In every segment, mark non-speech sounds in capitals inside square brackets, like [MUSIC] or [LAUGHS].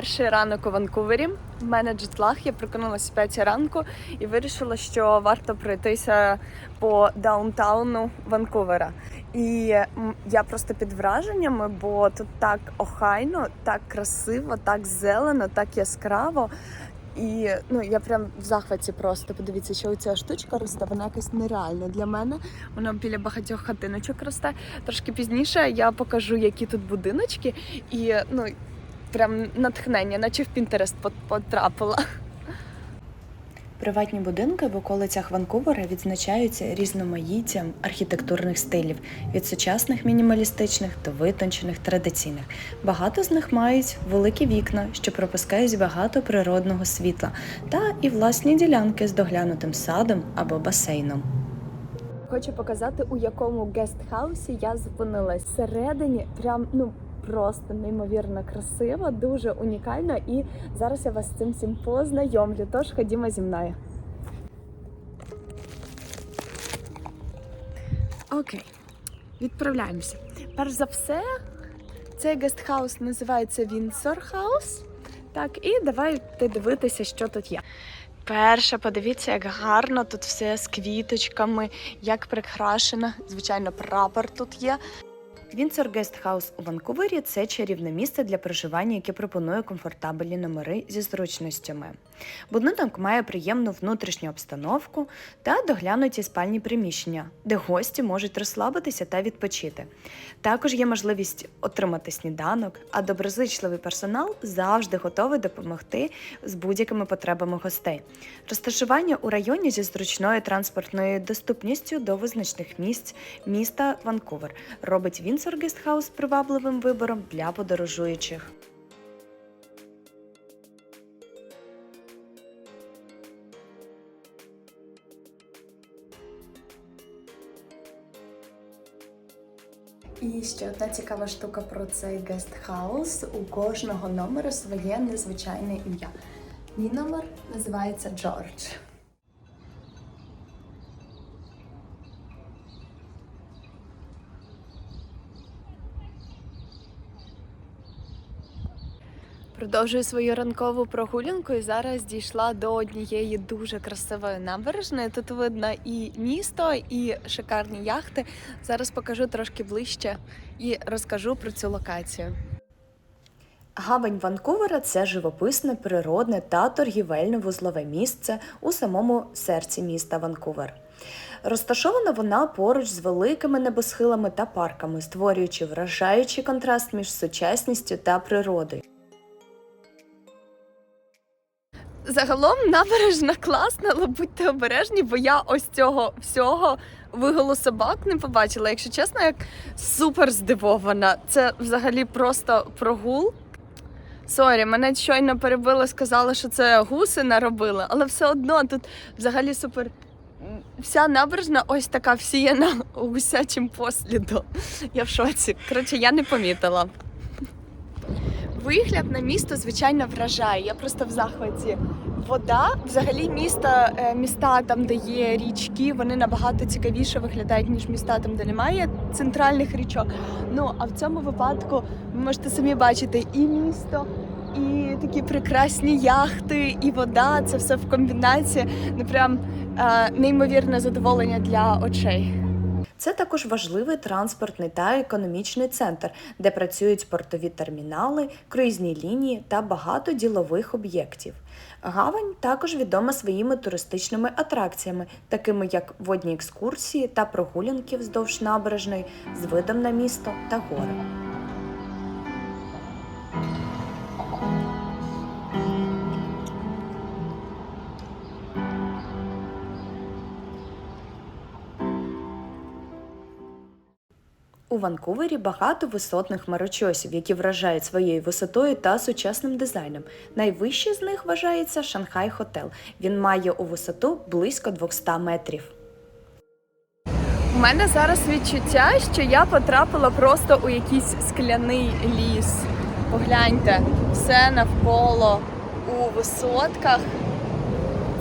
перший ранок у Ванкувері. У мене джетлаг, я прокинулася 5 ранку і вирішила, що варто пройтися по даунтауну Ванкувера. І я просто під враженнями, бо тут так охайно, так красиво, так зелено, так яскраво. І ну я прям в захваті просто подивіться, що ця штучка росте, вона якась нереальна для мене. Вона біля багатьох хатиночок росте. Трошки пізніше я покажу, які тут будиночки, і ну прям натхнення, наче в Пінтерест потрапила. Приватні будинки в околицях Ванкувера відзначаються різноманіттям архітектурних стилів від сучасних мінімалістичних до витончених традиційних. Багато з них мають великі вікна, що пропускають багато природного світла, та і власні ділянки з доглянутим садом або басейном. Хочу показати, у якому гестхаусі я зупинилась. Всередині прям ну просто неймовірно красиво, дуже унікально. І зараз я вас з цим всім познайомлю. Тож ходімо зі мною. Окей, відправляємося. Перш за все, цей гестхаус називається Вінсор Хаус. Так, і давайте дивитися, що тут є. Перше, подивіться, як гарно тут все з квіточками, як прикрашено. Звичайно, прапор тут є. Вінсор Гестхаус у Ванкувері це чарівне місце для проживання, яке пропонує комфортабельні номери зі зручностями. Будинок має приємну внутрішню обстановку та доглянуті спальні приміщення, де гості можуть розслабитися та відпочити. Також є можливість отримати сніданок, а доброзичливий персонал завжди готовий допомогти з будь-якими потребами гостей. Розташування у районі зі зручною транспортною доступністю до визначних місць міста Ванкувер робить Вінсор Гестхаус привабливим вибором для подорожуючих. І ще одна цікава штука про цей гестхаус. У кожного номера своє незвичайне ім'я. Мій номер називається Джордж. Продовжую свою ранкову прогулянку і зараз дійшла до однієї дуже красивої набережної. Тут видно і місто, і шикарні яхти. Зараз покажу трошки ближче і розкажу про цю локацію. Гавань Ванкувера це живописне, природне та торгівельне-вузлове місце у самому серці міста Ванкувер. Розташована вона поруч з великими небосхилами та парками, створюючи вражаючий контраст між сучасністю та природою. Загалом набережна класна, але будьте обережні, бо я ось цього всього виголу собак не побачила. Якщо чесно, як супер здивована. Це взагалі просто прогул. Сорі, мене щойно перебили, сказали, що це гуси наробили, але все одно тут взагалі супер. Вся набережна ось така всіяна гусячим послідом. Я в шоці. Коротше, я не помітила. Вигляд на місто, звичайно, вражає. Я просто в захваті. Вода, взагалі, міста, е, міста там, де є річки, вони набагато цікавіше виглядають, ніж міста там, де немає центральних річок. Ну а в цьому випадку ви можете самі бачити і місто, і такі прекрасні яхти, і вода. Це все в комбінації. Ну прям е, неймовірне задоволення для очей. Це також важливий транспортний та економічний центр, де працюють портові термінали, круїзні лінії та багато ділових об'єктів. Гавань також відома своїми туристичними атракціями, такими як водні екскурсії та прогулянки вздовж набережної з видом на місто та гори. У Ванкувері багато висотних хмарочосів, які вражають своєю висотою та сучасним дизайном. Найвищий з них вважається Шанхай Хотел. Він має у висоту близько 200 метрів. У мене зараз відчуття, що я потрапила просто у якийсь скляний ліс. Погляньте, все навколо у висотках.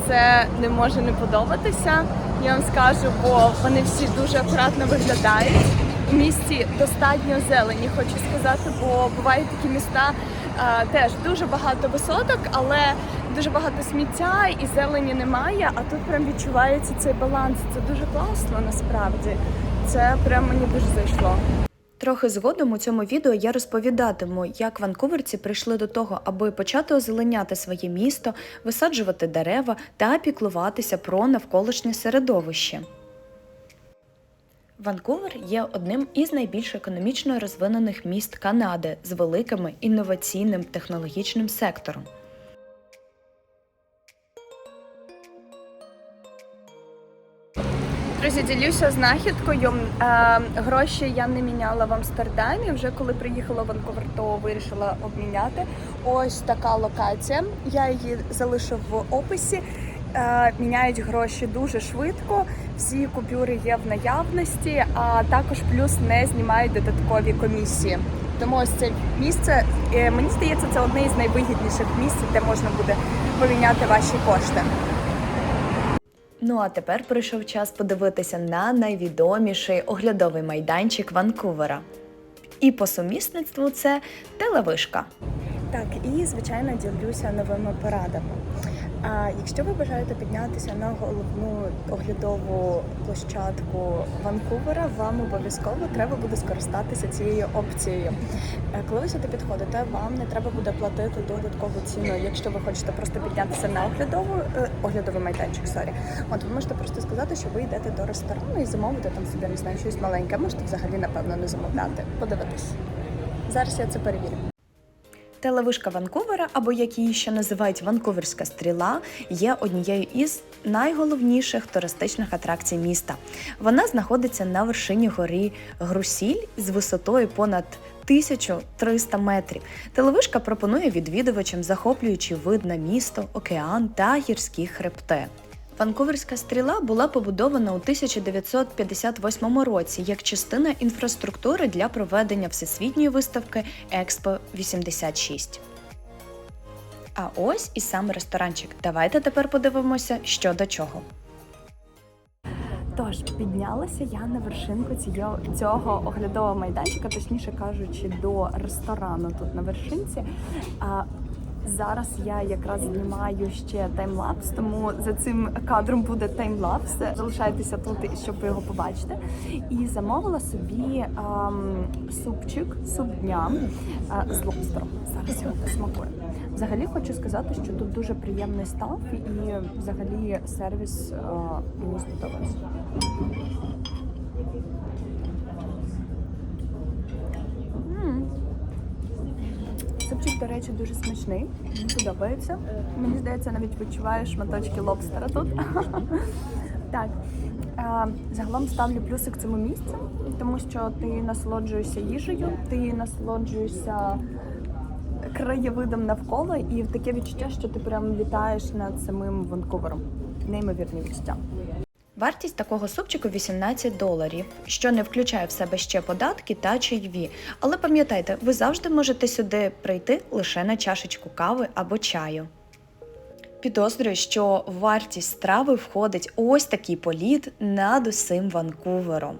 Це не може не подобатися. Я вам скажу, бо вони всі дуже акуратно виглядають. У місті достатньо зелені, хочу сказати, бо бувають такі міста, А, теж дуже багато висоток, але дуже багато сміття і зелені немає. А тут прям відчувається цей баланс. Це дуже класно насправді. Це прям мені дуже зайшло. Трохи згодом у цьому відео я розповідатиму, як ванкуверці прийшли до того, аби почати озеленяти своє місто, висаджувати дерева та піклуватися про навколишнє середовище. Ванкувер є одним із найбільш економічно розвинених міст Канади з великим інноваційним технологічним сектором. Друзі, ділюся знахідкою. Е, гроші я не міняла в Амстердамі. Вже коли приїхала в Ванкувер, то вирішила обміняти. Ось така локація. Я її залишу в описі. Е, міняють гроші дуже швидко. Всі купюри є в наявності, а також плюс не знімають додаткові комісії. Тому ось це місце, е, мені здається, це одне із найвигідніших місць, де можна буде поміняти ваші кошти. Ну а тепер прийшов час подивитися на найвідоміший оглядовий майданчик Ванкувера. І по сумісництву це телевишка. Так, і звичайно ділюся новими порадами. А якщо ви бажаєте піднятися на головну оглядову площадку Ванкувера, вам обов'язково треба буде скористатися цією опцією. Е, Коли ви сюди підходите, вам не треба буде платити додаткову ціну, якщо ви хочете просто піднятися на оглядову е, оглядовий майданчик. Сорі, от ви можете просто сказати, що ви йдете до ресторану і замовити там собі не знаю щось маленьке. Можете взагалі напевно не замовляти. Подивитись. Зараз я це перевірю. Телевишка Ванкувера, або як її ще називають Ванкуверська стріла, є однією із найголовніших туристичних атракцій міста. Вона знаходиться на вершині гори Грусіль з висотою понад 1300 метрів. Телевишка пропонує відвідувачам захоплюючий вид на місто, океан та гірські хребти. Ванкуверська стріла була побудована у 1958 році як частина інфраструктури для проведення всесвітньої виставки Експо 86. А ось і сам ресторанчик. Давайте тепер подивимося, що до чого. Тож піднялася я на вершинку цього, цього оглядового майданчика, точніше кажучи, до ресторану тут на вершинці. Зараз я якраз знімаю ще таймлапс, тому за цим кадром буде таймлапс. Залишайтеся тут, щоб ви його побачите. І замовила собі ам, супчик, суп дня а, з лобстером. Зараз його посмакую. Взагалі хочу сказати, що тут дуже приємний став і взагалі сервіс а, мені сподобався. М. Супчик, до речі, дуже смачний. Мені подобається. Мені здається, навіть відчуваю шматочки лобстера тут. [LAUGHS] Так. Е, Загалом ставлю плюсик цьому місцю, тому що ти насолоджуєшся їжею, ти насолоджуєшся краєвидом навколо, і таке відчуття, що ти прям літаєш над самим Ванкувером. Неймовірні відчуття. Вартість такого супчику 18 доларів, що не включає в себе ще податки та чайові. Але пам'ятайте, ви завжди можете сюди прийти лише на чашечку кави або чаю. Підозрюю, що вартість страви входить ось такий політ над усім Ванкувером.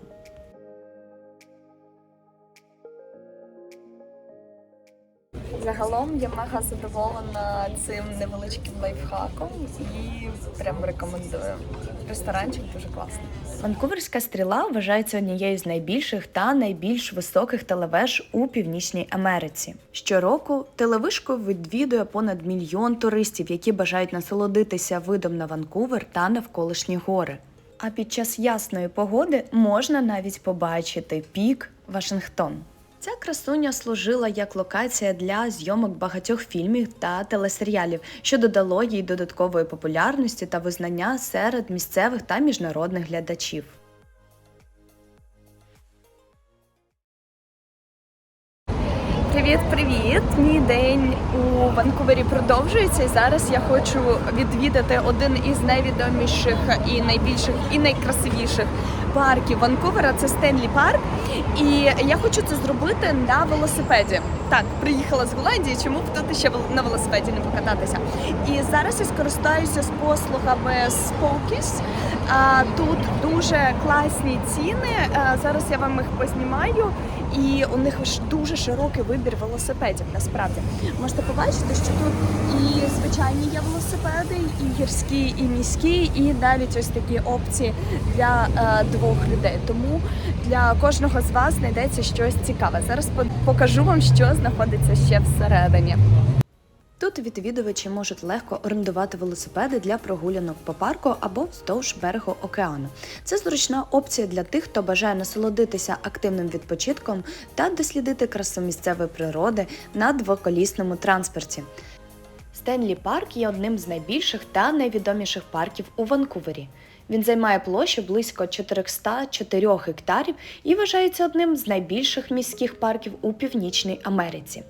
Загалом я мега задоволена цим невеличким лайфхаком і прям рекомендую. Ресторанчик дуже класний. Ванкуверська стріла вважається однією з найбільших та найбільш високих телевеж у Північній Америці. Щороку телевишку відвідує понад мільйон туристів, які бажають насолодитися видом на Ванкувер та навколишні гори. А під час ясної погоди можна навіть побачити пік Вашингтон. Ця красуня служила як локація для зйомок багатьох фільмів та телесеріалів, що додало їй додаткової популярності та визнання серед місцевих та міжнародних глядачів. Привіт, привіт! Мій день у Ванкувері продовжується, і зараз я хочу відвідати один із найвідоміших і найбільших і найкрасивіших парків Ванкувера. Це Стенлі Парк. І я хочу це зробити на велосипеді. Так, приїхала з Голландії, чому б тут ще на велосипеді не покататися? І зараз я скористаюся з послугами Spokis. Тут дуже класні ціни. Зараз я вам їх познімаю. І у них дуже широкий вибір велосипедів. Насправді можете побачити, що тут і звичайні є велосипеди, і гірські, і міські, і навіть ось такі опції для е, двох людей. Тому для кожного з вас знайдеться щось цікаве. Зараз по- покажу вам, що знаходиться ще всередині. Тут відвідувачі можуть легко орендувати велосипеди для прогулянок по парку або вздовж берегу океану. Це зручна опція для тих, хто бажає насолодитися активним відпочинком та дослідити красу місцевої природи на двоколісному транспорті. Стенлі Парк є одним з найбільших та найвідоміших парків у Ванкувері. Він займає площу близько 404 гектарів і вважається одним з найбільших міських парків у Північній Америці.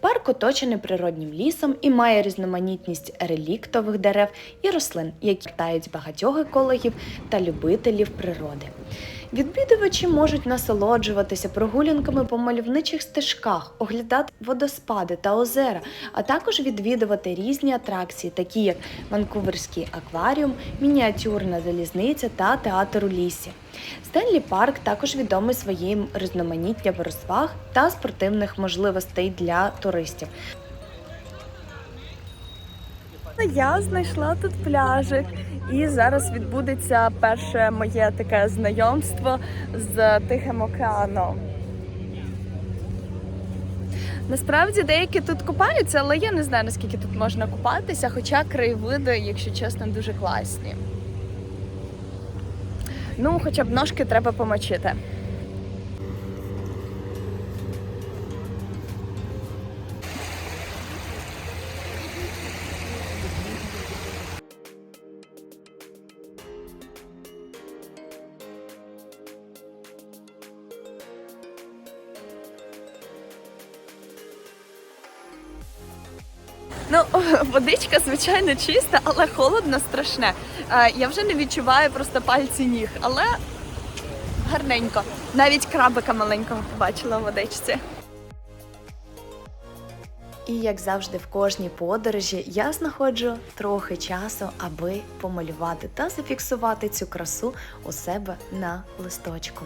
Парк оточений природнім лісом і має різноманітність реліктових дерев і рослин, які вертають багатьох екологів та любителів природи. Відвідувачі можуть насолоджуватися прогулянками по мальовничих стежках, оглядати водоспади та озера, а також відвідувати різні атракції, такі як Ванкуверський акваріум, мініатюрна залізниця та театр у лісі. Стенлі Парк також відомий своїм різноманіттям розваг та спортивних можливостей для туристів. Я знайшла тут пляжик, і зараз відбудеться перше моє таке знайомство з Тихим океаном. Насправді деякі тут купаються, але я не знаю наскільки тут можна купатися, хоча краєвиди, якщо чесно, дуже класні. Ну, хоча б ножки треба помочити. Звичайно, чиста, але холодно страшне. Е, Я вже не відчуваю просто пальці ніг, але гарненько. Навіть крабика маленького побачила в водичці. І як завжди, в кожній подорожі я знаходжу трохи часу, аби помалювати та зафіксувати цю красу у себе на листочку.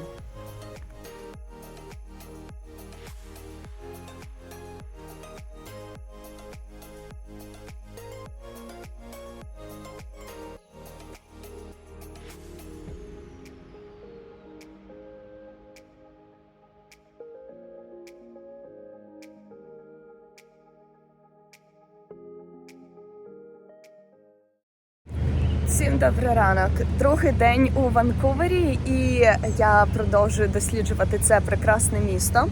Добрий ранок. Другий день у Ванкувері, і я продовжую досліджувати це прекрасне місто.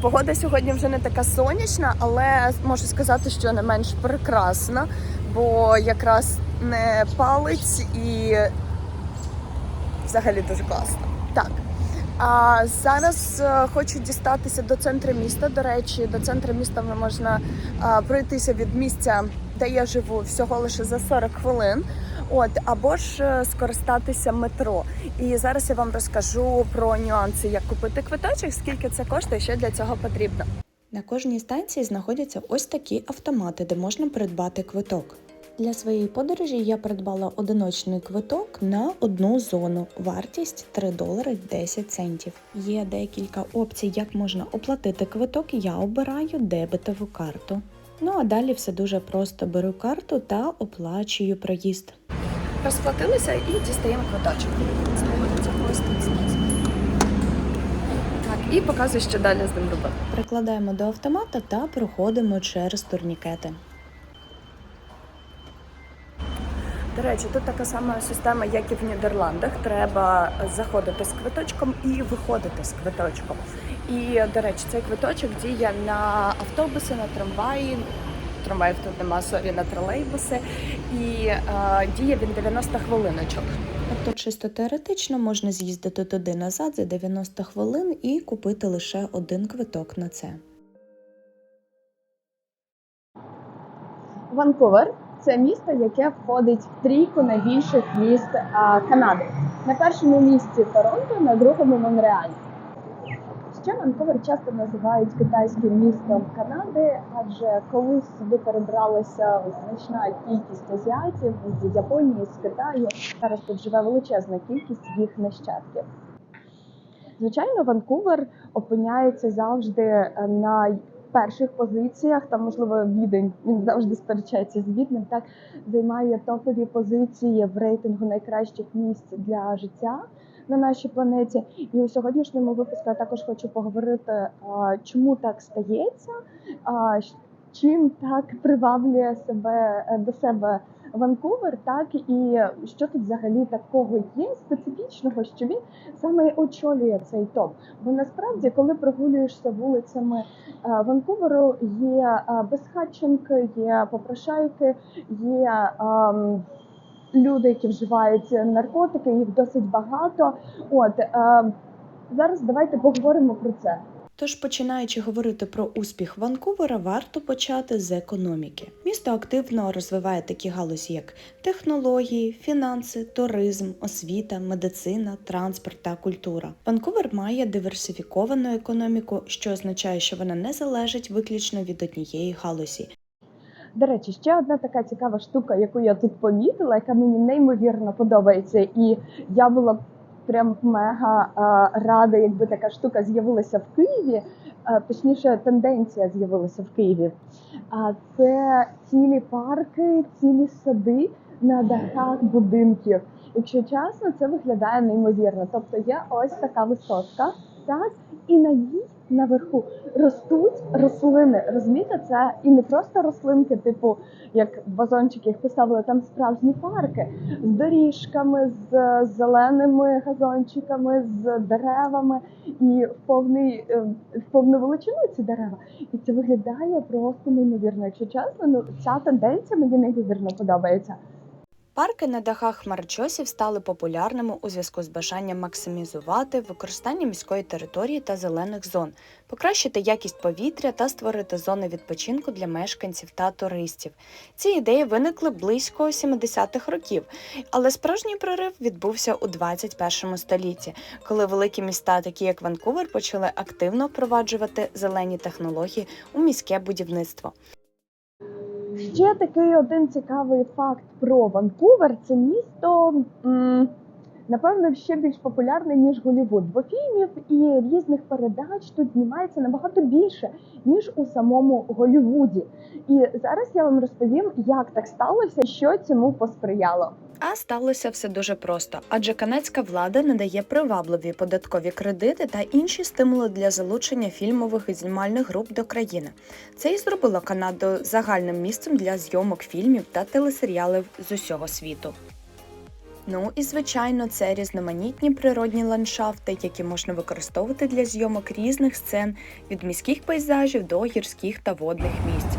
Погода сьогодні вже не така сонячна, але можу сказати, що не менш прекрасна, бо якраз не палить і взагалі дуже класно. Так. А зараз е, хочу дістатися до центру міста. До речі, до центру міста можна е, пройтися від місця, де я живу, всього лише за 40 хвилин. От або ж е, скористатися метро. І зараз я вам розкажу про нюанси, як купити квиточок, скільки це коштує, що для цього потрібно. На кожній станції знаходяться ось такі автомати, де можна придбати квиток. Для своєї подорожі я придбала одиночний квиток на одну зону. Вартість 3 долари 10 центів. Є декілька опцій, як можна оплатити квиток. Я обираю дебетову карту. Ну а далі все дуже просто. Беру карту та оплачую проїзд. Розплатилися і дістаємо квиточок. Так, і показую, що далі з ним робити. Прикладаємо до автомата та проходимо через турнікети. До речі, тут така сама система, як і в Нідерландах. Треба заходити з квиточком і виходити з квиточком. І, до речі, цей квиточок діє на автобуси, на трамваї. Трамваїв тут нема, сорі, на тролейбуси. І е, діє він 90 хвилиночок. Тобто, чисто теоретично можна з'їздити туди назад за 90 хвилин і купити лише один квиток на це. Ванкувер це місто, яке входить в трійку найбільших міст Канади. На першому місці Торонто, на другому Монреаль. Ще Ванкувер часто називають китайським містом Канади, адже колись сюди перебралася значна кількість азіатів з Японії, з Китаю. Зараз тут живе величезна кількість їх нащадків. Звичайно, Ванкувер опиняється завжди е, на перших позиціях. Там, можливо, відень він завжди сперечається з відним. Так займає топові позиції в рейтингу найкращих місць для життя на нашій планеті. І у сьогоднішньому випуску я також хочу поговорити, чому так стається, чим так приваблює себе е, до себе Ванкувер, так і що тут взагалі такого є специфічного, що він саме очолює цей топ. Бо насправді, коли прогулюєшся вулицями е, Ванкуверу, є е, безхатченки, є попрошайки, є ем, люди, які вживають наркотики, їх досить багато. От е, зараз давайте поговоримо про це. Тож, починаючи говорити про успіх Ванкувера, варто почати з економіки. Місто активно розвиває такі галузі, як технології, фінанси, туризм, освіта, медицина, транспорт та культура. Ванкувер має диверсифіковану економіку, що означає, що вона не залежить виключно від однієї галузі. До речі, ще одна така цікава штука, яку я тут помітила, яка мені неймовірно подобається, і я була прям мега рада, якби така штука з'явилася в Києві. Точніше, тенденція з'явилася в Києві. А це цілі парки, цілі сади на дахах будинків. Якщо чесно, це виглядає неймовірно. Тобто є ось така висотка, так, і на ній наверху ростуть рослини. Розумієте, це і не просто рослинки, типу як вазончики їх поставили, там справжні парки з доріжками, з зеленими газончиками, з деревами і в повний е, в повну величину ці дерева. І це виглядає просто неймовірно. Якщо чесно, ну ця тенденція мені неймовірно подобається. Парки на дахах хмарочосів стали популярними у зв'язку з бажанням максимізувати використання міської території та зелених зон, покращити якість повітря та створити зони відпочинку для мешканців та туристів. Ці ідеї виникли близько 70-х років, але справжній прорив відбувся у 21 столітті, коли великі міста, такі як Ванкувер, почали активно впроваджувати зелені технології у міське будівництво. Ще такий один цікавий факт про Ванкувер. Це місто, м, напевно, ще більш популярне, ніж Голлівуд. Бо фільмів і різних передач тут знімається набагато більше, ніж у самому Голлівуді. І зараз я вам розповім, як так сталося, що цьому посприяло. А сталося все дуже просто, адже канадська влада надає привабливі податкові кредити та інші стимули для залучення фільмових і знімальних груп до країни. Це і зробило Канаду загальним місцем для зйомок фільмів та телесеріалів з усього світу. Ну і звичайно, це різноманітні природні ландшафти, які можна використовувати для зйомок різних сцен від міських пейзажів до гірських та водних місць.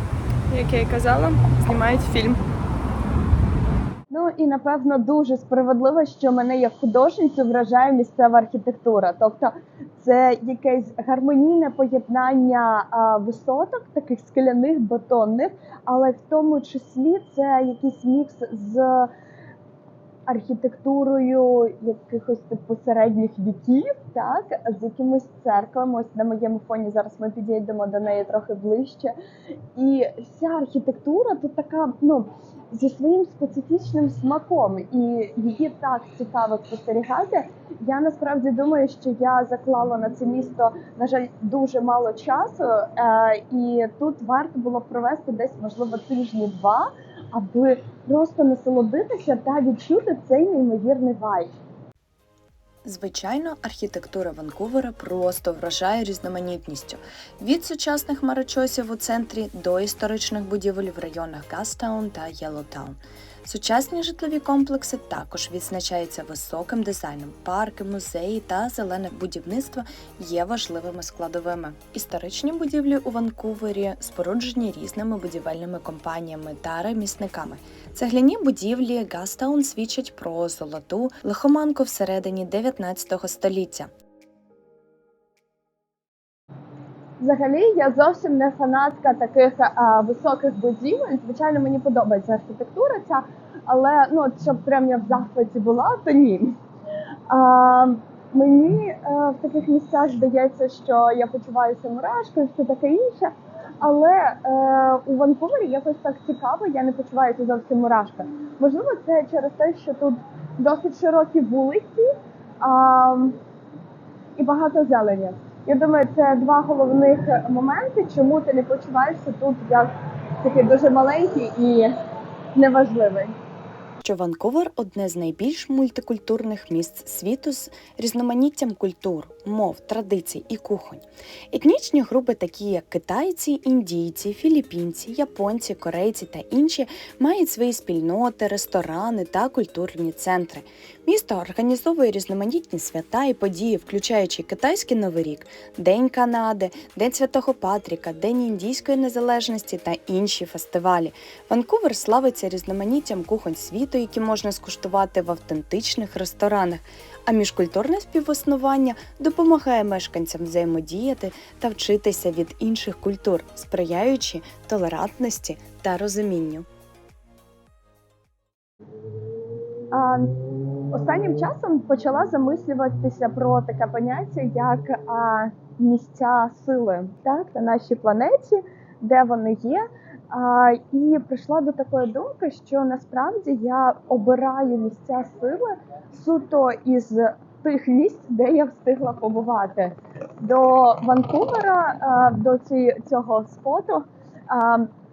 Як я і казала, знімають фільм. Ну і напевно дуже справедливо, що мене як художницю вражає місцева архітектура. Тобто це якесь гармонійне поєднання а, висоток, таких скляних, бетонних, але в тому числі це якийсь мікс з архітектурою якихось типу середніх віків, так з якимись церквами. Ось на моєму фоні зараз ми підійдемо до неї трохи ближче. І вся архітектура тут така, ну зі своїм специфічним смаком, і її так цікаво спостерігати. Я насправді думаю, що я заклала на це місто, на жаль, дуже мало часу, е, і тут варто було провести десь, можливо, тижні два, аби просто насолодитися та відчути цей неймовірний вайб. Звичайно, архітектура Ванкувера просто вражає різноманітністю від сучасних марочосів у центрі до історичних будівель в районах Гастаун та Єлотаун. Сучасні житлові комплекси також відзначаються високим дизайном. Парки, музеї та зелене будівництво є важливими складовими. Історичні будівлі у Ванкувері споруджені різними будівельними компаніями та ремісниками. Цегляні будівлі Гастаун свідчать про золоту лихоманку всередині 19 століття. Взагалі, я зовсім не фанатка таких а, високих будівель. Звичайно, мені подобається архітектура ця, але ну щоб прям я в захваті була, то ні. А, мені е, в таких місцях здається, що я почуваюся мурашкою, все таке інше. Але е, у Ванкувері якось так цікаво, я не почуваюся зовсім мурашка. Можливо, це через те, що тут досить широкі вулиці. А, і багато зелені. Я думаю, це два головних моменти, чому ти не почуваєшся тут як такий дуже маленький і неважливий. Що Ванкувер одне з найбільш мультикультурних місць світу з різноманіттям культур, мов, традицій і кухонь. Етнічні групи, такі як китайці, індійці, філіппінці, японці, корейці та інші, мають свої спільноти, ресторани та культурні центри. Місто організовує різноманітні свята і події, включаючи китайський новий рік, День Канади, День Святого Патріка, День індійської незалежності та інші фестивалі. Ванкувер славиться різноманіттям кухонь світу, які можна скуштувати в автентичних ресторанах. А міжкультурне співіснування допомагає мешканцям взаємодіяти та вчитися від інших культур, сприяючи толерантності та розумінню. А, останнім часом почала замислюватися про таке поняття, як а, місця сили так, на нашій планеті, де вони є. І прийшла до такої думки, що насправді я обираю місця сили суто із тих місць, де я встигла побувати. До Ванкувера, до цього споту.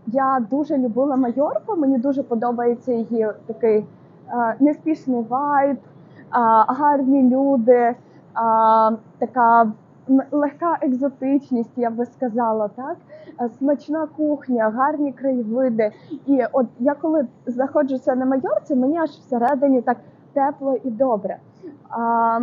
Я дуже любила Майорку, мені дуже подобається її такий неспішний вайб, гарні люди, така легка екзотичність, я би сказала, так? Е, Смачна кухня, гарні краєвиди. І от я коли знаходжуся на Майорці, мені аж всередині так тепло і добре. А,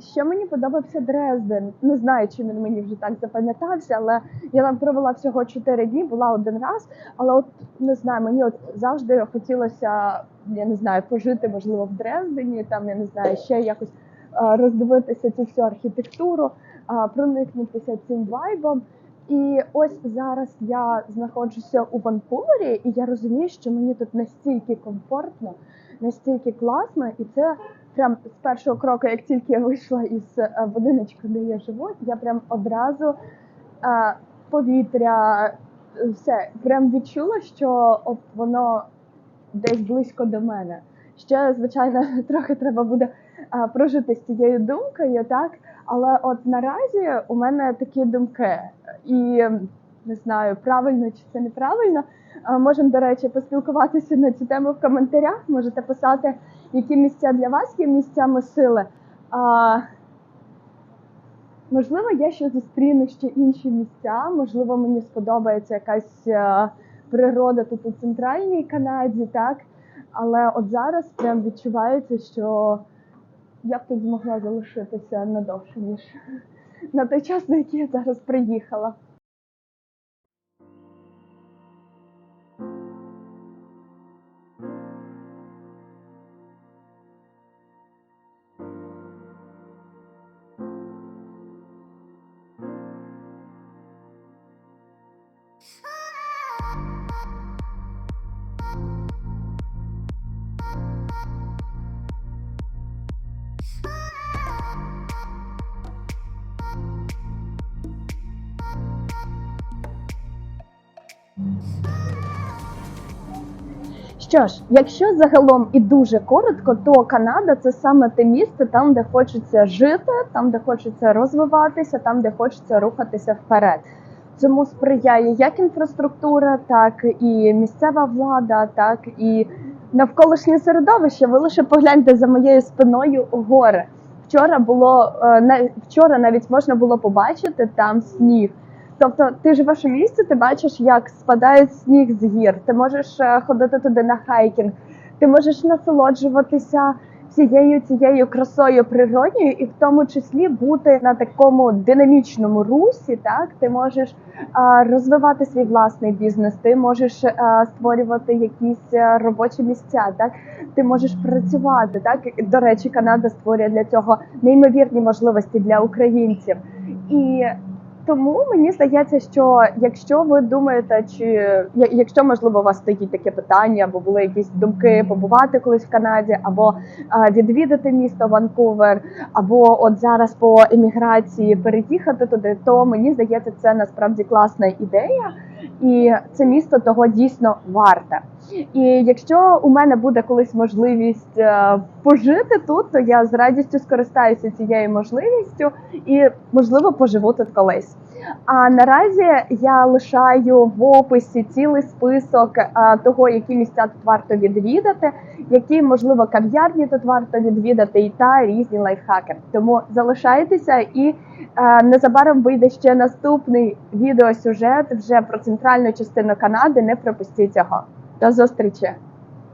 ще мені подобався Дрезден. Не знаю, чи він мені вже так запам'ятався, але я там провела всього 4 дні, була один раз. Але от не знаю, мені от завжди хотілося, я не знаю, пожити, можливо, в Дрездені, там я не знаю, ще якось е, роздивитися цю всю архітектуру, проникнутися цим вайбом. І ось зараз я знаходжуся у Ванкувері, і я розумію, що мені тут настільки комфортно, настільки класно, і це прям з першого кроку, як тільки я вийшла із е, будиночку, де я живу, я прям одразу е, повітря, все прям відчула, що от воно десь близько до мене. Ще, звичайно, [LAUGHS] трохи треба буде а, прожити з цією думкою, так? Але от наразі у мене такі думки, і не знаю, правильно чи це неправильно. А, Можемо, до речі, поспілкуватися на цю тему в коментарях. Можете писати, які місця для вас є місцями сили. А, можливо, я ще зустріну ще інші місця. Можливо, мені сподобається якась е, природа тут у центральній Канаді, так? Але от зараз прям відчувається, що я б тут змогла залишитися надовше, ніж на той час, на який я зараз приїхала. Що ж, якщо загалом і дуже коротко, то Канада це саме те місце, там, де хочеться жити, там, де хочеться розвиватися, там, де хочеться рухатися вперед. Цьому сприяє як інфраструктура, так і місцева влада, так і навколишнє середовище. Ви лише погляньте за моєю спиною гори. Вчора було е, вчора навіть можна було побачити там сніг. Тобто, ти живеш у місті, ти бачиш, як спадає сніг з гір. Ти можеш е, ходити туди на хайкінг, ти можеш насолоджуватися всією цією красою природньою, і в тому числі бути на такому динамічному русі. Так, ти можеш е, розвивати свій власний бізнес, ти можеш е, створювати якісь е, робочі місця. Так, ти можеш працювати. Так, до речі, Канада створює для цього неймовірні можливості для українців. І тому мені здається, що якщо ви думаєте, чи якщо можливо у вас стоїть таке питання, або були якісь думки побувати колись в Канаді, або відвідати місто Ванкувер, або от зараз по еміграції переїхати туди, то мені здається, це насправді класна ідея. І це місто того дійсно варте. І якщо у мене буде колись можливість е, пожити тут, то я з радістю скористаюся цією можливістю і можливо поживу тут колись. А наразі я лишаю в описі цілий список е, того, які місця тут варто відвідати, які можливо кав'ярні тут варто відвідати, і та різні лайфхаки. Тому залишайтеся і е, незабаром вийде ще наступний відеосюжет вже про центральну частину Канади. Не пропустіть цього. До зустрічі!